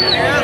Yeah.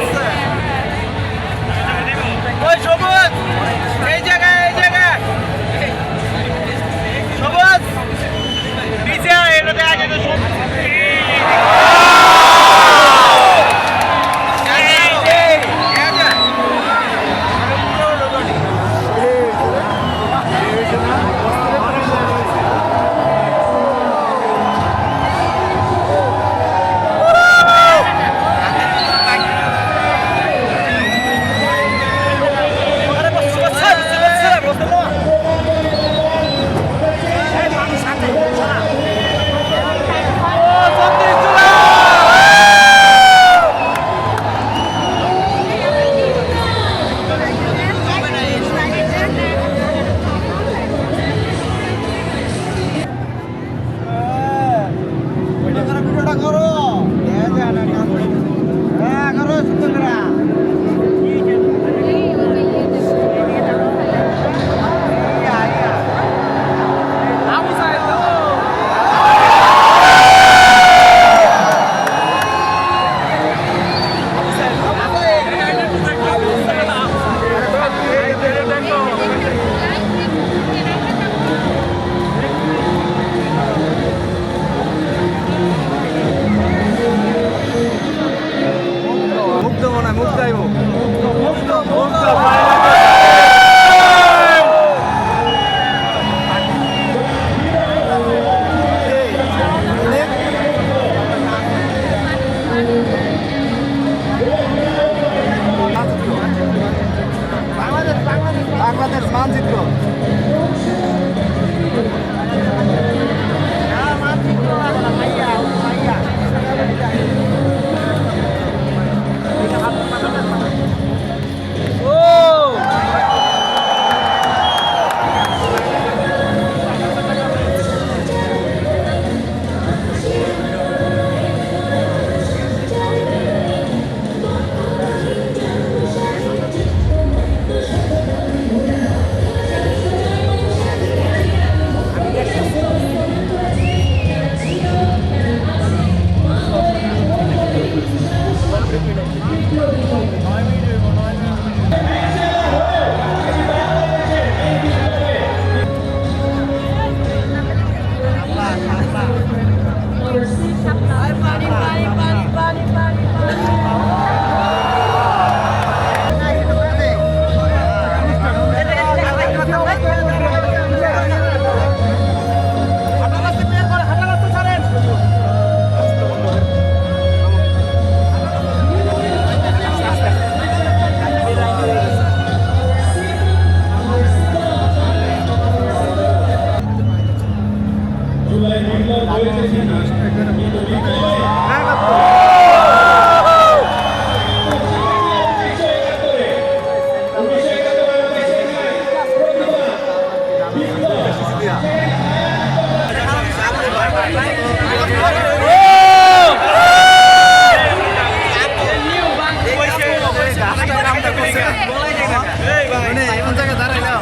জায়গায় দাঁড়াইলাম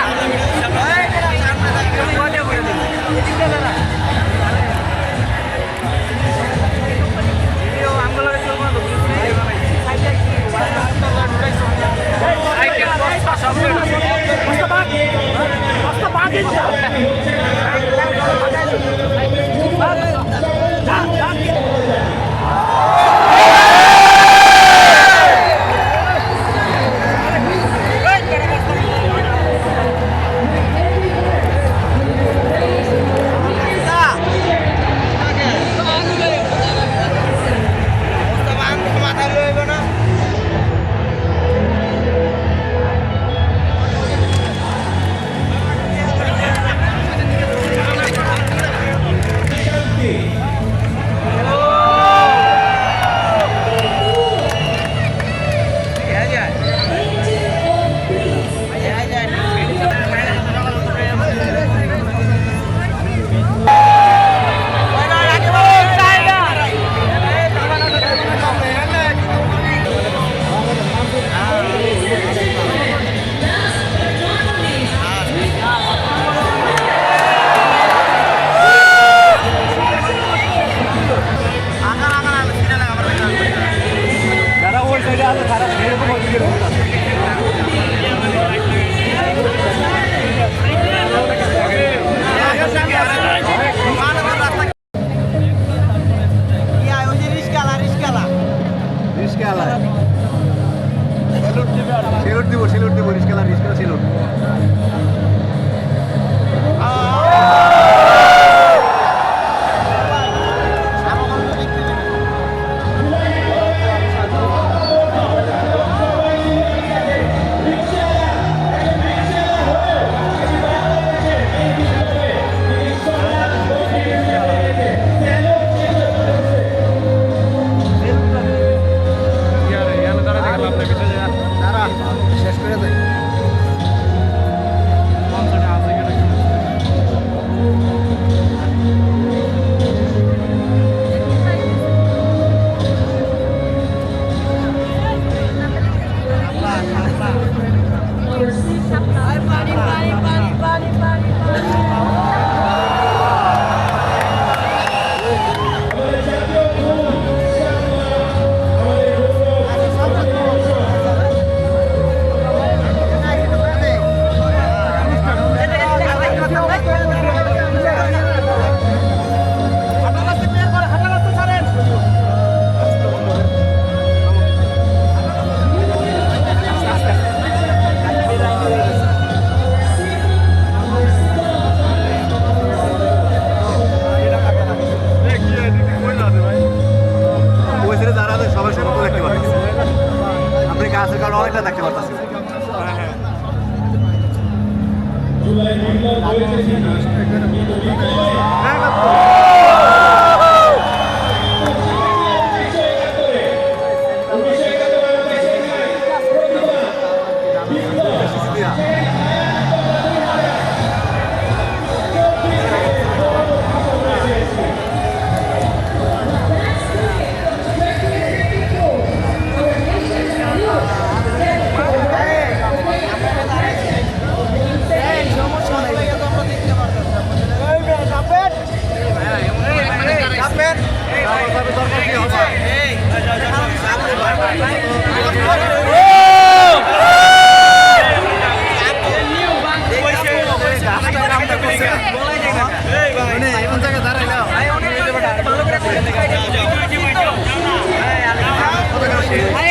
এই nada, cara. আছে কারণ অনেকটা দেখতে পারতেছি। হ্যাঁ, হ্যাঁ। Thank you.